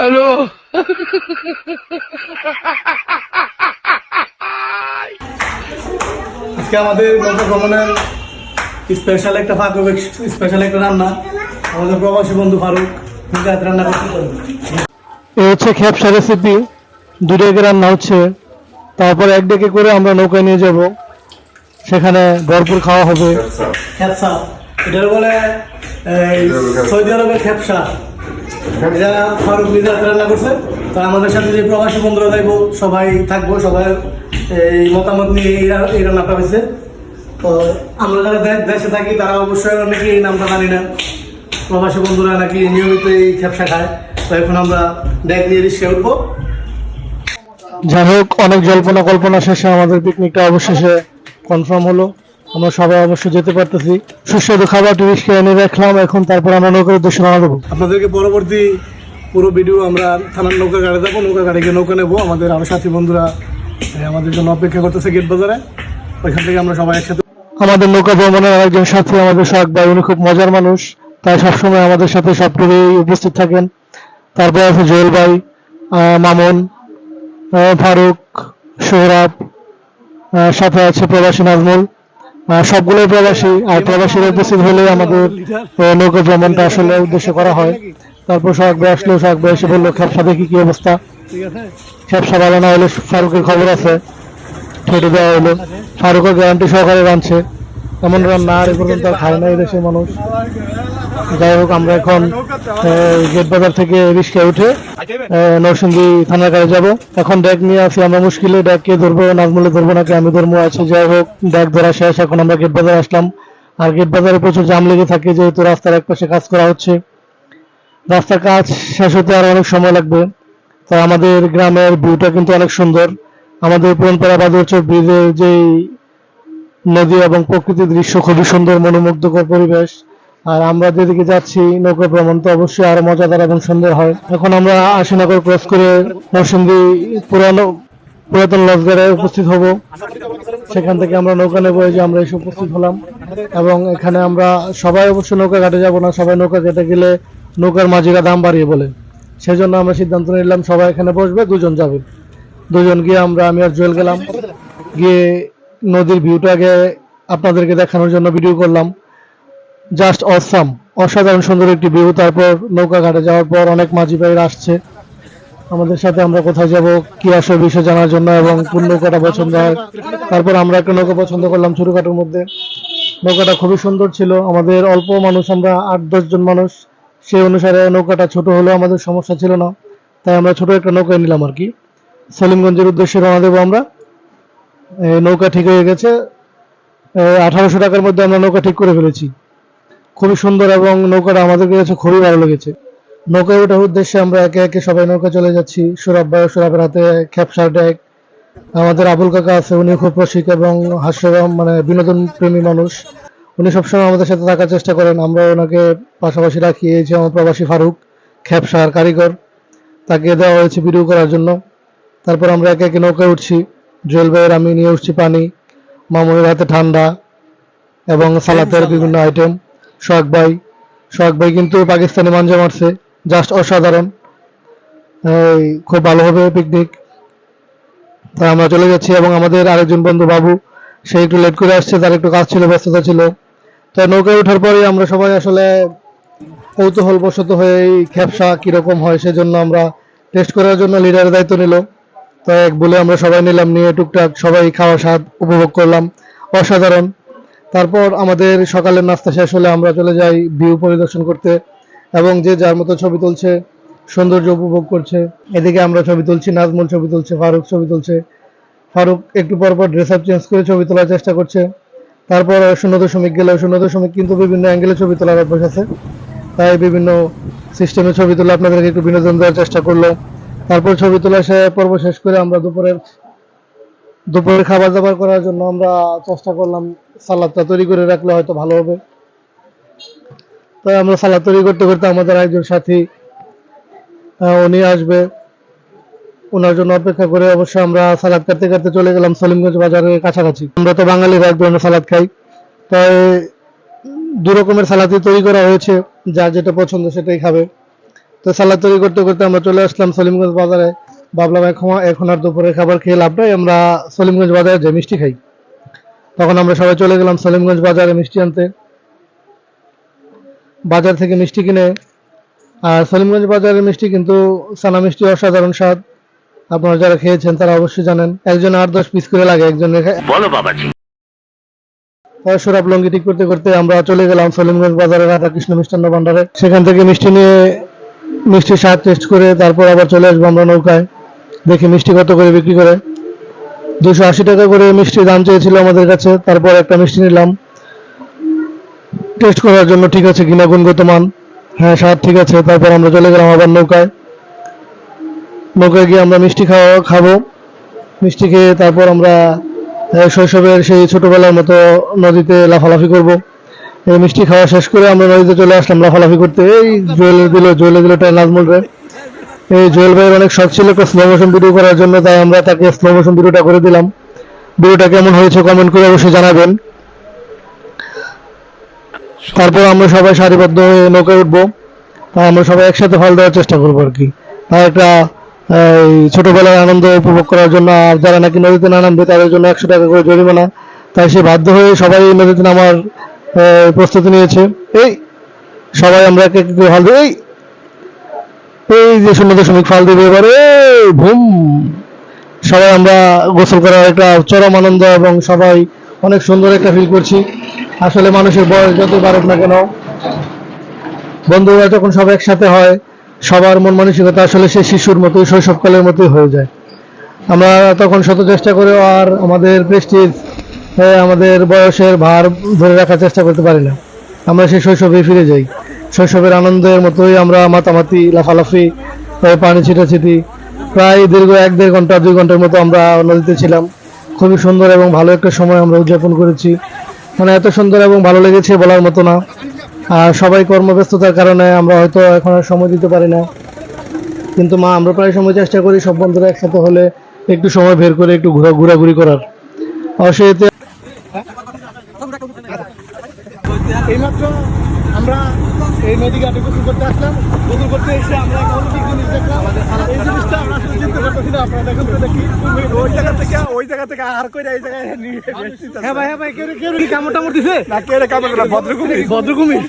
Hello. আজকে আমাদের নৌকা ভ্রমণের স্পেশাল একটা ফাঁক হবে স্পেশাল একটা রান্না। আমাদের প্রবাসী বন্ধু ফারুক নিজে হাতে রান্না করতে পারবে। এই হচ্ছে খেপসা রেসিপি দু ডেকে রান্না হচ্ছে। তারপর এক ডেকে করে আমরা নৌকায় নিয়ে যাব। সেখানে ভরপুর খাওয়া হবে। খেপসা। এটার বলে সৌদি আরবের খেপসা। ফারুক রান্না করছে। আমাদের সাথে যে প্রবাসী বন্ধুরা সবাই থাকব সবাই এই মতামত নিয়ে এই রান্নাটা হয়েছে। তো আমরা যারা দেশে থাকি, তারা অবশ্যই অনেকে এই নামটা জানি না। প্রবাসী বন্ধুরা নাকি নিয়মিত এই খেপসা খায়। তো এখন আমরা ডেক নিয়ে রিক্সে উঠবো। যাই হোক, অনেক জল্পনা কল্পনা শেষে আমাদের পিকনিকটা অবশেষে কনফার্ম হলো। আমরা সবাই অবশ্য যেতে পারতেছি। সুস্বাদু খাবারটি রিস্কে এনে রাখলাম এখন তারপর আমরা নৌকার উদ্দেশ্যে রওনা দেবো। আপনাদেরকে পরবর্তী পুরো ভিডিও আমরা থানার নৌকা গাড়ি যাব নৌকা গাড়ি গিয়ে নৌকা নেব। আমাদের আরও সাথী বন্ধুরা আমাদের জন্য অপেক্ষা করতেছে গেট বাজারে। ওইখান থেকে আমরা সবাই একসাথে আমাদের নৌকা ভ্রমণের আরেকজন সাথী আমাদের সোহাগ ভাই উনি খুব মজার মানুষ। তাই সবসময় আমাদের সাথে সব উপস্থিত থাকেন। তারপর আছে জোয়েল ভাই মামুন ফারুক সোহরাব সাথে আছে প্রবাসী নাজমুল। আহ, সবগুলোই প্রবাসী আর প্রবাসীরা উপস্থিত হলে আমাদের নৌকো ভ্রমণটা আসলে উদ্দেশ্য করা হয়। তারপর সোহাগ ভাই আসলো সোহাগ ভাই এসে বলল খ্যাপসা দেখি কি অবস্থা? খ্যাপসা ভালো না হলে ফারুকের খবর আছে। ঠেটে দেওয়া হলো। ফারুকও গ্যারান্টি সহকারে রাঁধছে। এমন রান্না আর এ পর্যন্ত খায় না এই দেশের মানুষ। যাই হোক, আমরা এখন গেট বাজার থেকে রিক্সা উঠে নরসিংদী থানার কাছে যাব। এখন ড্যাগ নিয়ে আসি, আমরা মুশকিলে ড্যাগ কে ধরবো, নাজমুলে ধরবো নাকি আমি ধরবো। আছে যাই হোক ড্যাগ ধরা শেষ, এখন আমরা গেট বাজার আসলাম। আর গেট বাজারে প্রচুর জাম লেগে থাকে, যেহেতু রাস্তার এক পাশে কাজ করা হচ্ছে। রাস্তার কাজ শেষ হতে আর অনেক সময় লাগবে। তো আমাদের গ্রামের ভিউটা কিন্তু অনেক সুন্দর। আমাদের পুরনপাড়া বাদুরচর ব্রিজের যে নদী এবং প্রকৃতির দৃশ্য খুবই সুন্দর, মনোমুগ্ধকর পরিবেশ। আর আমরা যেদিকে যাচ্ছি, নৌকা ভ্রমণ তো অবশ্যই আরও মজাদার এবং সুন্দর হয়। এখন আমরা আশিনগর ক্রস করে নরসিংদী পুরানো পুরাতন লজগারে উপস্থিত হব। সেখান থেকে আমরা নৌকা নেব যে আমরা এসে উপস্থিত হলাম। এবং এখানে আমরা সবাই অবশ্য নৌকা ঘাটে যাব না, সবাই নৌকা ঘাটে গেলে নৌকার মাঝিরা দাম বাড়িয়ে বলে। সেজন্য আমরা সিদ্ধান্ত নিলাম, সবাই এখানে বসবে, দুজন যাবে। দুজন গিয়ে আমরা, আমি আর জুয়েল গেলাম। গিয়ে নদীর ভিউটাকে আপনাদেরকে দেখানোর জন্য ভিডিও করলাম। জাস্ট অসাম অসাধারণ সুন্দর একটি ভিউ তারপর নৌকা ঘাটে যাওয়ার পর অনেক মাঝি ভাইরা আসছে। আমাদের সাথে আমরা কোথায় যাব, কি আসে বিষয় জানার জন্য এবং কোন নৌকাটা পছন্দ হয়। তারপর আমরা একটা নৌকা পছন্দ করলাম ছোটখাটোর মধ্যে। নৌকাটা খুবই সুন্দর ছিল। আমাদের অল্প মানুষ, আমরা আট, দশ জন মানুষ। সেই অনুসারে নৌকাটা ছোট হলেও আমাদের সমস্যা ছিল না। তাই আমরা ছোট একটা নৌকায় নিলাম আর কি। সলিমগঞ্জের উদ্দেশ্যে রওনা দেবো আমরা। নৌকা ঠিক হয়ে গেছে। আঠারোশো টাকার মধ্যে আমরা নৌকা ঠিক করে ফেলেছি। খুবই সুন্দর এবং নৌকাটা আমাদের কাছে খুবই ভালো লেগেছে। নৌকায় ওঠার উদ্দেশ্যে আমরা একে একে সবাই নৌকা চলে যাচ্ছি। সুরাব ভাই সুরাবের হাতে খ্যাপসার ডেক আমাদের আবুল কাকা আছে, উনি খুব রসিক এবং হাস্যরম মানে বিনোদন প্রেমী মানুষ। উনি সবসময় আমাদের সাথে থাকার চেষ্টা করেন। আমরা ওনাকে পাশাপাশি রাখি। এই যে আমার প্রবাসী ফারুক, খ্যাপসার কারিগর, তাকে দেওয়া হয়েছে ভিডিও করার জন্য। তারপর আমরা একে একে নৌকায় উঠছি। জুয়েল ভাইয়ের আমি নিয়ে উঠছি পানি, মামুনের হাতে ঠান্ডা এবং সালাতের বিভিন্ন আইটেম সোহাগ ভাই। সোহাগ ভাই কিন্তু পাকিস্তানি মাঞ্জা মারছে জাস্ট অসাধারণ। খুব ভালো হবে পিকনিক তাই আমরা চলে যাচ্ছি এবং আমাদের আরেকজন বন্ধু বাবু, সে একটু লেট করে আসছে, তার একটু কাজ ছিল, ব্যস্ততা ছিল। তো নৌকায় ওঠার পরে আমরা সবাই আসলে কৌতূহল বশত হয়ে এই খ্যাপসা কীরকম হয় সেজন্য আমরা টেস্ট করার জন্য লিডারের দায়িত্ব নিল। তো এক বলে আমরা সবাই নিলাম, নিয়ে টুকটাক সবাই খাওয়া স্বাদ উপভোগ করলাম। অসাধারণ। তারপর আমাদের সকালের নাস্তা শেষ হলে আমরা চলে যাই ভিউ পরিদর্শন করতে এবং যে যার মতো ছবি তুলছে, সৌন্দর্য উপভোগ করছে। এদিকে আমরা ছবি তুলছি, নাজমুল ছবি তুলছে, ফারুক ছবি তুলছে। ফারুক একটু পর পর ড্রেস আপ চেঞ্জ করে ছবি তোলার চেষ্টা করছে। তারপর শূন্য দশমিক গেলে শূন্য দশমিক কিন্তু বিভিন্ন অ্যাঙ্গেলে ছবি তোলার অভ্যাস আছে। তাই বিভিন্ন সিস্টেমে ছবি তুলে আপনাদেরকে একটু বিনোদন দেওয়ার চেষ্টা করল তারপর ছবি তোলা সে পর্ব শেষ করে আমরা দুপুরের দুপুরে খাবার দাবার করার জন্য আমরা চেষ্টা করলাম সালাদটা তৈরি করে রাখলে হয়তো ভালো হবে। তাই আমরা সালাদ তৈরি করতে করতে আমাদের একজন সাথী উনি আসবে। ওনার জন্য অপেক্ষা করে অবশ্যই আমরা সালাদ কাটতে কাটতে চলে গেলাম সলিমগঞ্জ বাজারের কাছাকাছি। আমরা তো বাঙালিরা এক ধরনের সালাদ খাই। তাই দু রকমের সালাদই তৈরি করা হয়েছে যার যেটা পছন্দ সেটাই খাবে। তো সালাদ তৈরি করতে করতে আমরা চলে আসলাম সলিমগঞ্জ বাজারে। ভাবলাম এখন এখন আর দুপুরে খাবার খেয়ে লাভ নাই আমরা সলিমগঞ্জ বাজারে যে মিষ্টি খাই। তখন আমরা সবাই চলে গেলাম সলিমগঞ্জ বাজারে মিষ্টি আনতে। বাজার থেকে মিষ্টি কিনে আর সলিমগঞ্জ বাজারের মিষ্টি কিন্তু সানা মিষ্টি অসাধারণ স্বাদ। আপনারা যারা খেয়েছেন তারা অবশ্যই জানেন একজন আট দশ পিস করে লাগে একজনের বলো বাবাজি। সরাব লঙ্গি ঠিক করতে করতে আমরা চলে গেলাম সলিমগঞ্জ বাজারের রাধাকৃষ্ণ মিষ্টান্ন ভান্ডারে। সেখান থেকে মিষ্টি নিয়ে মিষ্টির স্বাদ টেস্ট করে তারপর আবার চলে আসব আমরা নৌকায়। দেখি মিষ্টি কত করে বিক্রি করে? দুশো আশি টাকা করে মিষ্টির দাম চেয়েছিল আমাদের কাছে, তারপর একটা মিষ্টি নিলাম। টেস্ট করার জন্য ঠিক আছে কিনা গুণগত মান? হ্যাঁ স্বাদ ঠিক আছে, তারপর আমরা চলে গেলাম আবার নৌকায়। নৌকায় গিয়ে আমরা মিষ্টি খাওয়া খাব। মিষ্টি খেয়ে তারপর আমরা শৈশবের সেই ছোটবেলার মতো নদীতে লাফালাফি করব। এই মিষ্টি খাওয়া শেষ করে আমরা নদীতে চলে আসলাম লাফালাফি করতে। এই জুয়েলে দিল জুয়েলে দিল টাই নাজমুল রে। এই জুয়েল ভাইয়ের অনেক শখ ছিল একটা স্লো মোশন ভিডিও করার জন্য, তাই আমরা তাকে স্লো মোশন ভিডিওটা করে দিলাম। ভিডিওটা কেমন হয়েছে কমেন্ট করে অবশ্যই জানাবেন। তারপর আমরা সবাই সারিবদ্ধ হয়ে নৌকায় উঠবো। তাই আমরা সবাই একসাথে ফল দেওয়ার চেষ্টা করব আর কি। তাই একটা, এই ছোটবেলার আনন্দ উপভোগ করার জন্য, আর যারা নাকি নদীতে না নামবে, তাদের জন্য একশো টাকা করে জরিমানা। তাই সে বাধ্য হয়ে সবাই নদীতে নামার প্রস্তুতি নিয়েছে। এই, সবাই আমরা এক ফাল দিই এই এই যে শূন্য দশমিক ফাল দিবে এবারে ভুম। সবাই আমরা গোসল করার একটা চরম আনন্দ এবং সবাই অনেক সুন্দর একটা ফিল করছি। আসলে মানুষের বয়স যত বাড়ুক না কেন, বন্ধুরা যখন সব একসাথে হয়, সবার মন মানসিকতা আসলে সেই শিশুর মতোই, শৈশবকালের মতোই হয়ে যায়। আমরা তখন শত চেষ্টা করেও আর আমাদের প্রেস্টিজ আমাদের বয়সের ভার ধরে রাখার চেষ্টা করতে পারি না। আমরা সেই শৈশবে ফিরে যাই। শৈশবের আনন্দের মতোই আমরা মাতামাতি, লাফালাফি পানি ছিটাছিটি। প্রায় দীর্ঘ এক দেড় ঘণ্টা, দুই ঘণ্টার মতো আমরা নদীতে ছিলাম। খুবই সুন্দর এবং ভালো একটা সময় আমরা উদযাপন করেছি। মানে এত সুন্দর এবং ভালো লেগেছে বলার মতো না। আর সবাই কর্মব্যস্ততার কারণে আমরা হয়তো এখন আর সময় দিতে পারি না। কিন্তু মা, আমরা প্রায় সময় চেষ্টা করি সব বন্ধুরা একসাথে হলে একটু সময় বের করে একটু ঘোরা ঘোরাঘুরি করার। অবশ্যই এতে এইমাত্র আমরা এই নদী ঘাটে গোসল করতে আসলাম। গোসল করতে এসে আমরা একটা অলৌকিক জিনিস দেখলাম। এই জিনিসটা আমরা আসলে চিন্তা করতেছি না আপনারা দেখুন তো দেখি। ওই জায়গা থেকে ওই জায়গা থেকে আর কই এই জায়গায় নিয়ে হ্যাঁ ভাই হ্যাঁ ভাই কেউ কেউ কি কামড় টামড় দিছে? না কেউ কামড় না ভদ্র কুমির ভদ্র কুমির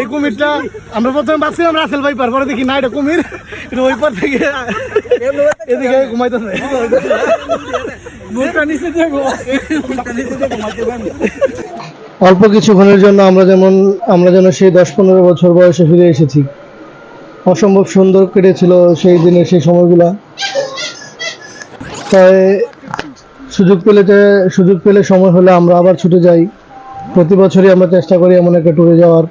এই কুমিরটা আমরা প্রথমে ভাবছিলাম রাসেল ভাই পার পরে দেখি না এটা কুমির। এটা ওই পার থেকে এদিকে ঘুমাইতেছে। মুখটা নিচে দিয়ে মুখটা নিচে দিয়ে ঘুমাইতে অল্প কিছুক্ষণের জন্য আমরা যেমন, আমরা যেন সেই দশ পনেরো বছর বয়সে ফিরে এসেছি। অসম্ভব সুন্দর কেটেছিল সেই দিনের সেই সময়গুলো। তাই সুযোগ পেলে সুযোগ পেলে সময় হলে আমরা আবার ছুটে যাই। প্রতি বছরই আমরা চেষ্টা করি এমন একটা ট্যুরে যাওয়ার।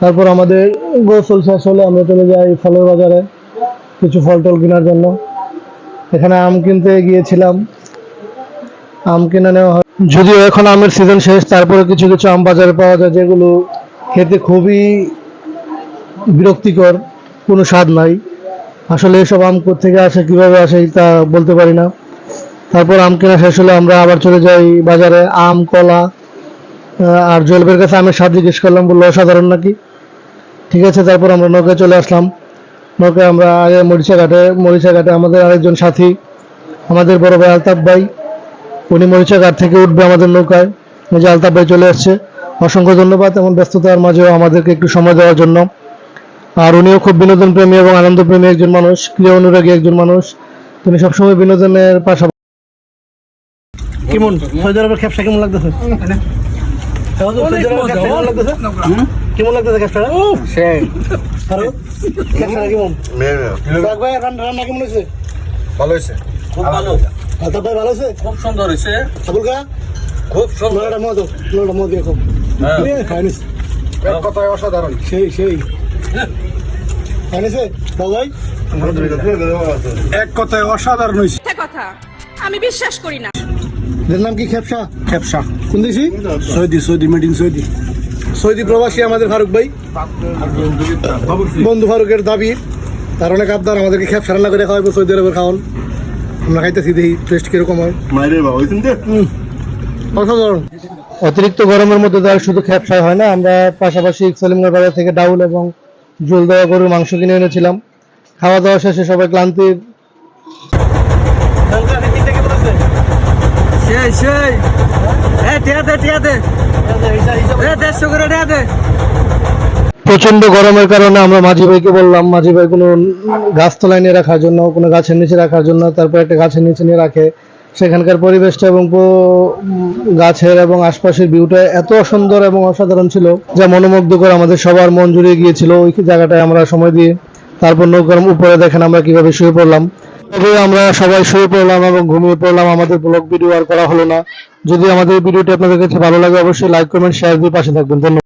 তারপর আমাদের গোসল শেষ হলে আমরা চলে যাই ফলের বাজারে, কিছু ফল টল কেনার জন্য। এখানে আম কিনতে গিয়েছিলাম। আম কিনে নেওয়া হয়। যদিও এখন আমের সিজন শেষ, তারপরে কিছু কিছু আম বাজারে পাওয়া যায় যেগুলো খেতে খুবই বিরক্তিকর, কোনো স্বাদ নাই। আসলে এসব আম থেকে আসে, কীভাবে আসে তা বলতে পারি না। তারপর আম কেনা শেষ হলে আমরা আবার চলে যাই বাজারে, আম, কলা আর জলবের কাছে আমের স্বাদ জিজ্ঞেস করলাম, বলল, অসাধারণ নাকি? ঠিক আছে, তারপর আমরা নৌকায় চলে আসলাম। নৌকায় আমরা আগে মরিচা ঘাটে মরিচা ঘাটে আমাদের আরেকজন সাথী, আমাদের বড় ভাই আলতাফ ভাই উনি মরিচা ঘাট থেকে উঠবে আমাদের নৌকায়। যে আলতাফ ভাই চলে আসছে। অসংখ্য ধন্যবাদ এমন ব্যস্ততার মাঝেও আমাদেরকে একটু সময় দেওয়ার জন্য। আর উনিও খুব বিনোদন প্রেমী এবং আনন্দ প্রেমী একজন মানুষ ক্রিয়া অনুরাগী একজন মানুষ। তিনি সবসময় বিনোদনের পাশাপাশি কেমন? সৌদি আরবের ব্যবসা কেমন লাগতেছে? কেমন লাগতেছে? আরও ব্যবসাটা কেমন রান্না কেমন হয়েছে? ভালো হয়েছে। আলতাফ ভাই ভালো হয়েছে? খুব সুন্দর হয়েছে। আবুল কা খুব সুন্দর। মদ মদ খাইনিস এক কথায় অসাধারণ। সেই সেই। খাইনিসে এক কথায় অসাধারণ হয়েছে। কথা। আমি বিশ্বাস করি না। এর নাম কি খেপসা? খেপসা। কোন দেশি? সৌদি সৌদি মেডিং সৌদি। সৌদি প্রবাসী আমাদের ফারুক ভাই। বন্ধু ফারুকের দাবি তার অনেক আবদার আমাদেরকে খেপসা রান্না করে খাওয়াবো সৌদি আরবের খাওয়ান। আমরা খাইতেছি দেখি টেস্ট কীরকম হয়। মাইরে বাবা অসাধারণ। অতিরিক্ত গরমের মধ্যে তো আর শুধু খ্যাপসাই হয় না আমরা পাশাপাশি সলিমগড় বাজার থেকে ডাউল এবং ঝোল দেওয়া গরুর মাংস কিনে এনেছিলাম। খাওয়া দাওয়া শেষে সবাই ক্লান্তির কালকে আপনি তিনটা কে বলেছে? সেই সেই। এ টিয়া দে টিয়া দে। এ দেড়শো করে টিয়া দে। প্রচণ্ড গরমের কারণে আমরা মাঝি ভাইকে বললাম, মাঝি ভাই কোনো গাছতলায় নিয়ে রাখার জন্য, কোনো গাছের নিচে রাখার জন্য, তারপর একটা গাছের নিচে নিয়ে রাখে। সেখানকার পরিবেশটা এবং গাছের এবং আশপাশের ভিউটা এত সুন্দর এবং অসাধারণ ছিল যা মনোমুগ্ধকর আমাদের সবার মন জুড়িয়ে গিয়েছিল ওই জায়গাটায় আমরা সময় দিয়ে। তারপর নৌকার উপরে দেখেন আমরা কীভাবে শুয়ে পড়লাম। আমরা সবাই শুয়ে পড়লাম এবং ঘুমিয়ে পড়লাম, আমাদের ব্লগ ভিডিও আর করা হলো না। যদি আমাদের ভিডিওটি আপনাদের কাছে ভালো লাগে, অবশ্যই লাইক কমেন্ট শেয়ার দিয়ে পাশে থাকবেন। ধন্যবাদ।